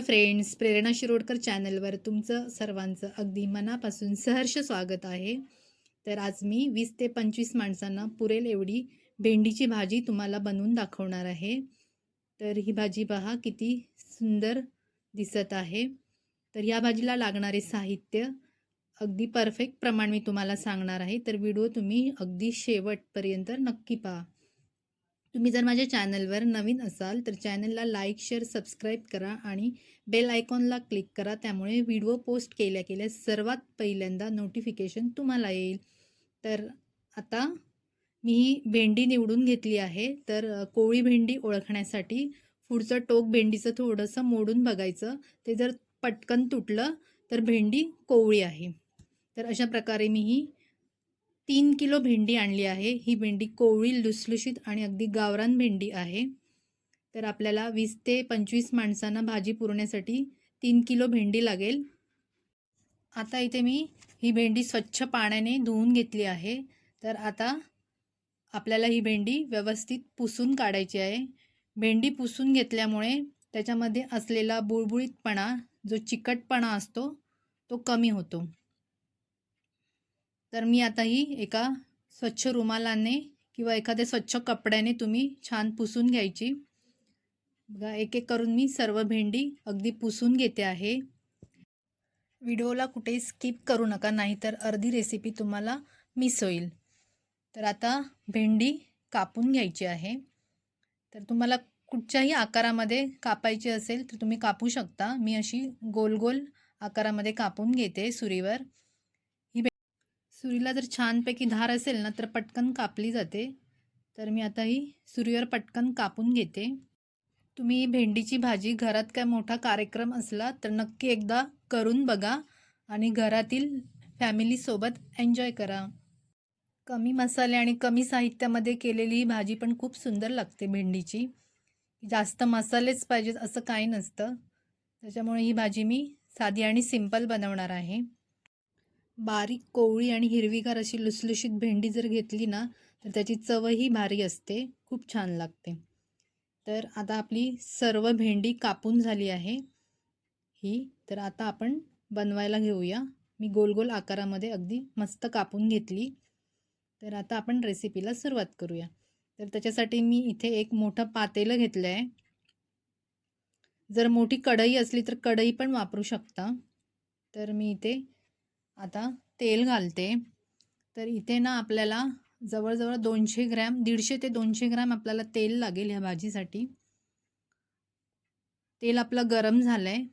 Hello friends प्रेरणा शिरोडकर चॅनलवर तुमचं सर्वांचं अगदी मनापासून सहर्ष स्वागत आहे. तर आज मी वीस ते पंचवीस माणसांना पुरेल एवढी भेंडीची भाजी तुम्हाला बनवून दाखवणार आहे. तर ही भाजी पहा किती सुंदर दिसत आहे. तर या भाजीला लागणारे साहित्य अगदी परफेक्ट प्रमाण मी तुम्हाला सांगणार आहे. तर व्हिडिओ तुम्ही अगदी शेवटपर्यंत नक्की पहा. तुम्ही जर माझ्या चॅनलवर नवीन असाल तर चॅनलला लाईक शेअर सबस्क्राईब करा आणि बेल आयकॉनला क्लिक करा. त्यामुळे व्हिडिओ पोस्ट केल्या केल्या सर्वात पहिल्यांदा नोटिफिकेशन तुम्हाला येईल. तर आता मी ही भेंडी निवडून घेतली आहे. तर कोळी भेंडी ओळखण्यासाठी पुढचं टोक भेंडीचं थोडंसं मोडून बघायचं. ते जर पटकन तुटलं तर भेंडी कोवळी आहे. तर अशा प्रकारे मी ही तीन किलो भेंडी आणली आहे. ही भेंडी कोवळी लुसलुशीत आणि अगदी गावरान भेंडी आहे. तर आपल्याला वीस ते पंचवीस माणसांना भाजी पुरवण्यासाठी तीन किलो भेंडी लागेल. आता इथे मी ही भेंडी स्वच्छ पाण्याने धुवून घेतली आहे. तर आता आपल्याला ही भेंडी व्यवस्थित पुसून काढायची आहे. भेंडी पुसून घेतल्यामुळे त्याच्यामध्ये असलेला बुळबुळीतपणा जो चिकटपणा असतो तो कमी होतो. तर मी आता ही एका स्वच्छ रुमालाने किंवा एखाद्या स्वच्छ कपड्याने तुम्ही छान पुसून घ्यायची. बघा एक एक करून मी सर्व भेंडी अगदी पुसून घेते आहे. व्हिडिओला कुठेही स्किप करू नका नाहीतर अर्धी रेसिपी तुम्हाला मिस होईल. तर आता भेंडी कापून घ्यायची आहे. तर तुम्हाला कुठच्याही आकारामध्ये कापायची असेल तर तुम्ही कापू शकता. मी अशी गोल गोल आकारामध्ये कापून घेते सुरीवर. सुरीला जर छानपैकी धार असेल ना तर पटकन कापली जाते. तर मी आता ही सुरीवर पटकन कापून घेते. तुम्ही भेंडीची भाजी घरात काय मोठा कार्यक्रम असला तर नक्की एकदा करून बघा आणि घरातील फॅमिलीसोबत एन्जॉय करा. कमी मसाले आणि कमी साहित्यामध्ये केलेली ही भाजी पण खूप सुंदर लागते भेंडीची. जास्त मसालेच पाहिजेत असं काही नसतं. त्याच्यामुळे ही भाजी मी साधी आणि सिंपल बनवणार आहे. बारीक कोवळी आणि हिरवीगार अशी लुसलुशीत भेंडी जर घेतली ना तर त्याची चवही भारी असते. खूप छान लागते. तर आता आपली सर्व भेंडी कापून झाली आहे. ही तर आता आपण बनवायला घेऊया. मी गोल गोल आकारामध्ये अगदी मस्त कापून घेतली. तर आता आपण रेसिपीला सुरुवात करूया. तर त्याच्यासाठी मी इथे एक मोठं पातेलं घेतलं आहे जर मोठी कढई असली तर कढई पण वापरू शकता. तर मी इथे आता तेल घालते. तर इथे ना आपल्याला जवळजवळ दोनशे ग्रॅम दीडशे ते दोनशे ग्रॅम आपल्याला तेल लागेल ह्या भाजीसाठी. तेल आपलं गरम झालं आहे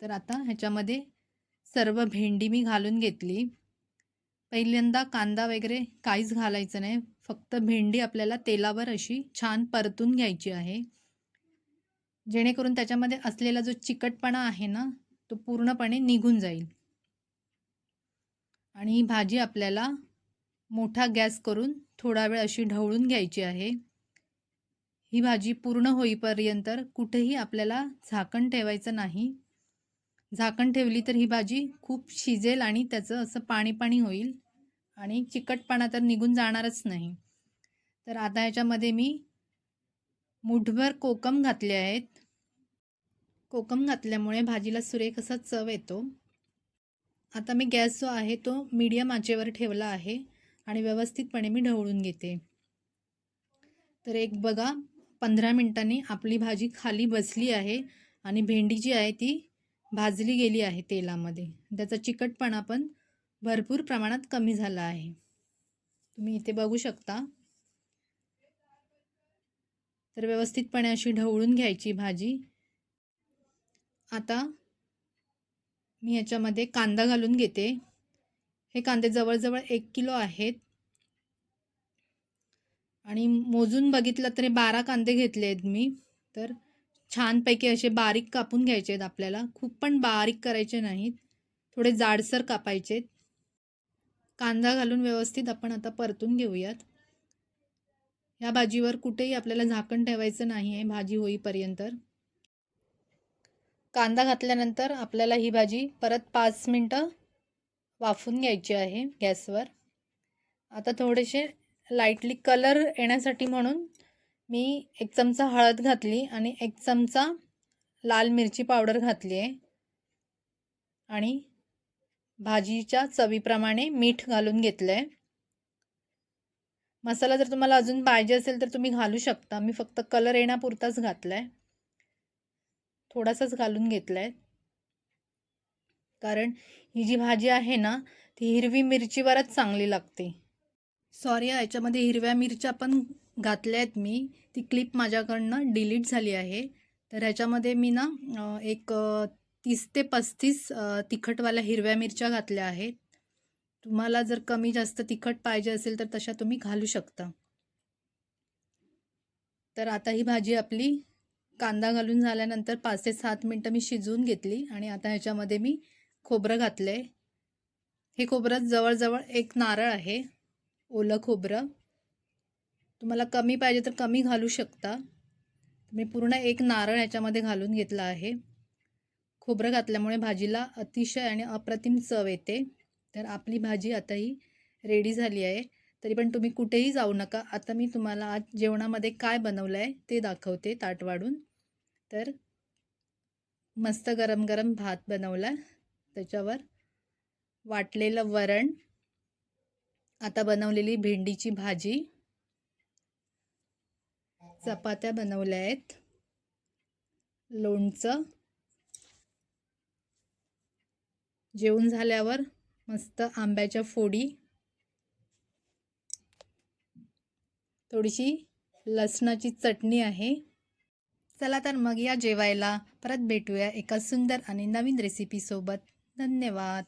तर आता ह्याच्यामध्ये सर्व भेंडी मी घालून घेतली. पहिल्यांदा कांदा वगैरे काहीच घालायचं नाही. फक्त भेंडी आपल्याला तेलावर अशी छान परतून घ्यायची आहे. जेणेकरून त्याच्यामध्ये असलेला जो चिकटपणा आहे ना तो पूर्णपणे निघून जाईल. आणि ही भाजी आपल्याला मोठा गॅस करून थोडा वेळ अशी ढवळून घ्यायची आहे. ही भाजी पूर्ण होईपर्यंत कुठेही आपल्याला झाकण ठेवायचं नाही. झाकण ठेवली तर ही भाजी खूप शिजेल आणि त्याचं असं पाणी पाणी होईल आणि चिकटपणा तर निघून जाणारच नाही. तर आता ह्याच्यामध्ये मी मुठभर कोकम घातले आहेत. कोकम घातल्यामुळे भाजीला सुरेख असा चव येतो. आता मी गॅस जो आहे तो मीडियम आचेवर ठेवला आहे आणि व्यवस्थितपणे मी ढवळून घेते. तर एक बघा पंधरा मिनटांनी आपली भाजी खाली बसली आहे आणि भेंडी जी आहे ती भाजली गेली आहे तेलामध्ये. त्याचा चिकटपणा पण भरपूर प्रमाणात कमी झाला आहे. तुम्ही इथे बघू शकता. तर व्यवस्थितपणे अशी ढवळून घ्यायची भाजी. आता मी ह्याच्यामध्ये कांदा घालून घेते. हे कांदे जवळजवळ एक किलो आहेत. आणि मोजून बघितलं तर हे बारा कांदे घेतले आहेत मी. तर छानपैकी असे बारीक कापून घ्यायचे आहेत आपल्याला. खूप पण बारीक करायचे नाहीत. थोडे जाडसर कापायचे आहेत. कांदा घालून व्यवस्थित आपण आता परतून घेऊयात. ह्या भाजीवर कुठेही आपल्याला झाकण ठेवायचं नाही आहे भाजी होईपर्यंत. कांदा घातल्यानंतर आपल्याला ही भाजी परत पाच मिनटं वाफून घ्यायची आहे गॅसवर. आता थोडेसे लाईटली कलर येण्यासाठी म्हणून मी एक चमचा हळद घातली आणि एक चमचा लाल मिरची पावडर घातली आहे. आणि भाजीच्या चवीप्रमाणे मीठ घालून घेतलं आहे मसाला जर तुम्हाला अजून पाहिजे असेल तर तुम्ही घालू शकता. मी फक्त कलर येण्यापुरताच घातला आहे थोडासाच घालून घेतला आहे कारण ही जी भाजी आहे ना ती हिरवी मिरचीवरच चांगली लागते. सॉरी याच्यामध्ये हिरव्या मिरच्या पण घातल्या आहेत मी. ती क्लिप माझ्याकडनं डिलीट झाली आहे. तर ह्याच्यामध्ये मी ना एक तीस ते पस्तीस तिखटवाल्या हिरव्या मिरच्या घातल्या आहेत. तुम्हाला जर कमी जास्त तिखट पाहिजे असेल तर तशा तुम्ही घालू शकता. तर आता ही भाजी आपली कांदा घालून झाल्यानंतर पाच ते सात मिनटं मी शिजवून घेतली आणि आता ह्याच्यामध्ये मी खोबरं घातलं आहे हे खोबरं जवळजवळ एक नारळ आहे ओलं खोबरं. तुम्हाला कमी पाहिजे तर कमी घालू शकता. मी पूर्ण एक नारळ ह्याच्यामध्ये घालून घेतला आहे. खोबरं घातल्यामुळे भाजीला अतिशय आणि अप्रतिम चव येते. तर आपली भाजी आता ही रेडी झाली आहे. तरी पण तुम्ही कुठेही जाऊ नका. आता मी तुम्हाला आज जेवणामध्ये काय बनवलं आहे ते दाखवते ताट वाढून. तर मस्त गरम गरम भात बनवला. त्याच्यावर वाटलेलं वरण आता बनवलेली भेंडीची भाजी चपात्या बनवल्या आहेत लोणचं जेवण झाल्यावर मस्त आंब्याच्या फोडी थोडीशी लसणाची चटणी आहे. चला तर मग या जेवायला. परत भेटूया एका सुंदर आणि नवीन रेसिपीसोबत धन्यवाद.